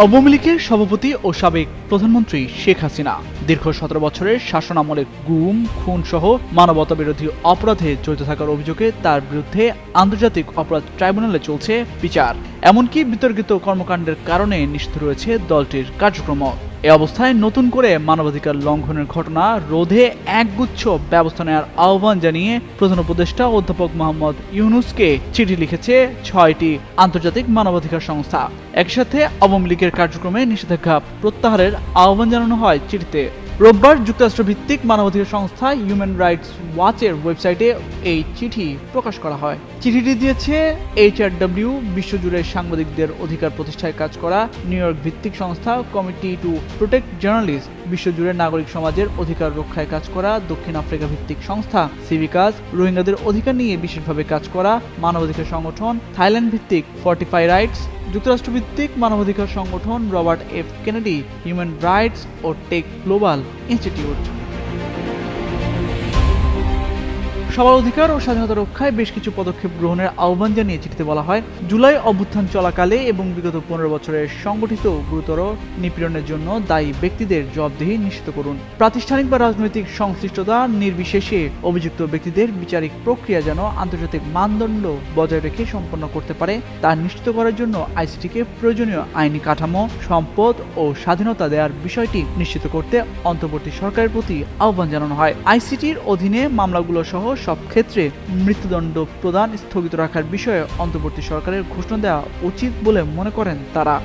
আওয়ামী লীগের সভাপতি ও সাবেক প্রধানমন্ত্রী শেখ হাসিনা দীর্ঘ সতেরো বছরের শাসনামলে গুম খুন সহ মানবতা বিরোধী অপরাধে জড়িত থাকার অভিযোগে তার বিরুদ্ধে আন্তর্জাতিক অপরাধ ট্রাইব্যুনালে চলছে বিচার। এমনকি বিতর্কিত কর্মকাণ্ডের কারণে নিষিদ্ধ রয়েছে দলটির কার্যক্রম এ অবস্থায় নতুন করে মানবাধিকার লঙ্ঘনের ঘটনা রোধে একগুচ্ছ ব্যবস্থা নেওয়ার আহ্বান জানিয়ে প্রধান উপদেষ্টা অধ্যাপক মোহাম্মদ ইউনুসকে চিঠি লিখেছে ছয়টি আন্তর্জাতিক মানবাধিকার সংস্থা। একসাথে আওয়ামী লীগের কার্যক্রমে নিষেধাজ্ঞা প্রত্যাহারের আহ্বান জানানো হয় চিঠিতে। রোববার যুক্তরাষ্ট্রভিত্তিক মানবাধিকার সংস্থা হিউম্যান রাইটস ওয়াচের ওয়েবসাইটে এই চিঠি প্রকাশ করা হয়। চিঠিটি দিয়েছে এইচআরডব্লিউ বিশ্বজুড়ে সাংবাদিকদের অধিকার প্রতিষ্ঠায় কাজ করা নিউ ইয়র্ক ভিত্তিক সংস্থা, কমিটি টু প্রোটেক্ট জার্নালিস্ট, বিশ্বজুড়ে নাগরিক সমাজের অধিকার রক্ষায় কাজ করা দক্ষিণ আফ্রিকা ভিত্তিক সংস্থা সিভিকাজ রোহিঙ্গাদের অধিকার নিয়ে বিশেষভাবে কাজ করা মানবাধিকার সংগঠন, থাইল্যান্ড ভিত্তিক, ফর্টিফাই রাইটস যুক্তরাষ্ট্রভিত্তিক মানবাধিকার সংগঠন Robert F Kennedy human rights ও টেক গ্লোবাল ইনস্টিটিউট। সবার অধিকার ও স্বাধীনতা রক্ষায় বেশ কিছু পদক্ষেপ গ্রহণের আহ্বান জানিয়ে চিঠিতে বলা হয়। জুলাই অভ্যুত্থান চলাকালে এবং বিগত পনেরো বছরের সংগঠিত গুরুতর নিপীড়নের জন্য দায়ী ব্যক্তিদের জবাবদিহি নিশ্চিত করুন। প্রাতিষ্ঠানিক বা রাজনৈতিক সংশ্লিষ্টতা নির্বিশেষে অভিযুক্ত ব্যক্তিদের বিচারিক প্রক্রিয়া যেন আন্তর্জাতিক মানদণ্ড বজায় রেখে সম্পন্ন করতে পারে, তা নিশ্চিত করার জন্য আইসিটিকে প্রয়োজনীয় আইনি কাঠামো, সম্পদ ও স্বাধীনতা দেওয়ার বিষয়টি নিশ্চিত করতে অন্তর্বর্তী সরকারের প্রতি আহ্বান জানানো হয়। আইসিটির অধীনে মামলাগুলো সহ সব ক্ষেত্রে মৃত্যুদণ্ড প্রদান স্থগিত রাখার বিষয়ে অন্তর্বর্তী সরকারের ঘোষণা দেওয়া উচিত বলে মনে করেন তারা।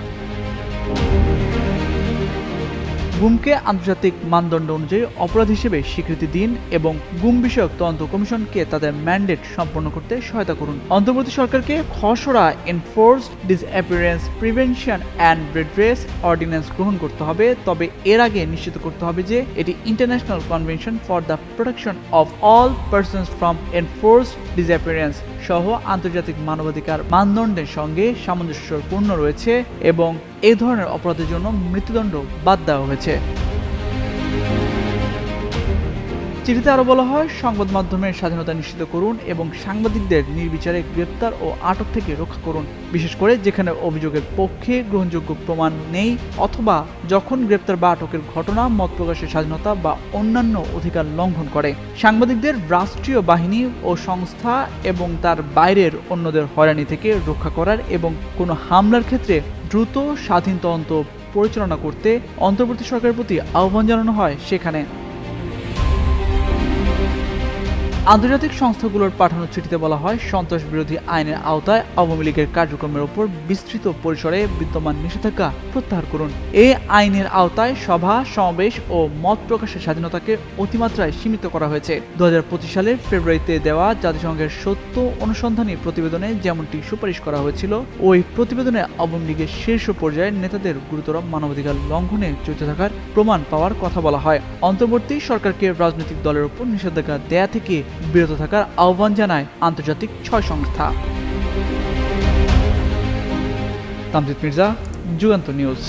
গুমকে আন্তর্জাতিক মানদণ্ড অনুযায়ী অপরাধ হিসেবে স্বীকৃতি দিন এবং গুম বিষয়ক তদন্ত কমিশনকে তাদের ম্যান্ডেট সম্পন্ন করতে সহায়তা করুন। অন্তর্বর্তী সরকারকে খসড়া enforced disappearance prevention and redress ordinance গ্রহণ করতে হবে। তবে এর আগে নিশ্চিত করতে হবে যে এটি international convention for the protection of all persons from enforced disappearance সহ আন্তর্জাতিক মানবাধিকার মানদণ্ডের সঙ্গে সামঞ্জস্যপূর্ণ রয়েছে এবং এ ধরনের অপরাধের জন্য মৃত্যুদণ্ড বাদ দেওয়া হয়েছে। চিঠিতে আরও বলা হয়, সংবাদ মাধ্যমের স্বাধীনতা নিশ্চিত করুন এবং সাংবাদিকদের নির্বিচারে গ্রেপ্তার ও আটক থেকে রক্ষা করুন। বিশেষ করে যেখানে অভিযোগের পক্ষে গ্রহণযোগ্য প্রমাণ নেই অথবা যখন গ্রেপ্তার বা আটকের ঘটনা, মত প্রকাশের স্বাধীনতা বা অন্যান্য অধিকার লঙ্ঘন করে। সাংবাদিকদের রাষ্ট্রীয় বাহিনী ও সংস্থা এবং তার বাইরের অন্যদের হয়রানি থেকে রক্ষা করার এবং কোনো হামলার ক্ষেত্রে দ্রুত স্বাধীন তদন্ত পরিচালনা করতে অন্তর্বর্তী সরকারের প্রতি আহ্বান জানানো হয় সেখানে। আন্তর্জাতিক সংস্থাগুলোর পাঠানো চিঠিতে বলা হয়, সন্ত্রাস বিরোধী আইনের আওতায় আওয়ামী লীগের কার্যক্রমের উপর বিস্তৃত পরিসরে বিদ্যমান নিষেধাজ্ঞা প্রত্যাহার করুন। এই আইনের আওতায় সভা, সমাবেশ ও মত প্রকাশের স্বাধীনতাকে অতিমাত্রায় সীমিত করা হয়েছে। দু সালের ফেব্রুয়ারিতে দেওয়া জাতিসংঘের সত্য অনুসন্ধানী প্রতিবেদনে যেমনটি সুপারিশ করা হয়েছিল, ওই প্রতিবেদনে আওয়ামী লীগের শীর্ষ পর্যায়ের নেতাদের গুরুতর মানবাধিকার লঙ্ঘনে জড়িত থাকার প্রমাণ পাওয়ার কথা বলা হয়। অন্তর্বর্তী সরকারকে রাজনৈতিক দলের উপর নিষেধাজ্ঞা দেয়া থেকে বিরত থাকার আহ্বান জানায় আন্তর্জাতিক ছয় সংস্থা। তামজিদ মির্জা যুগান্ত নিউজ।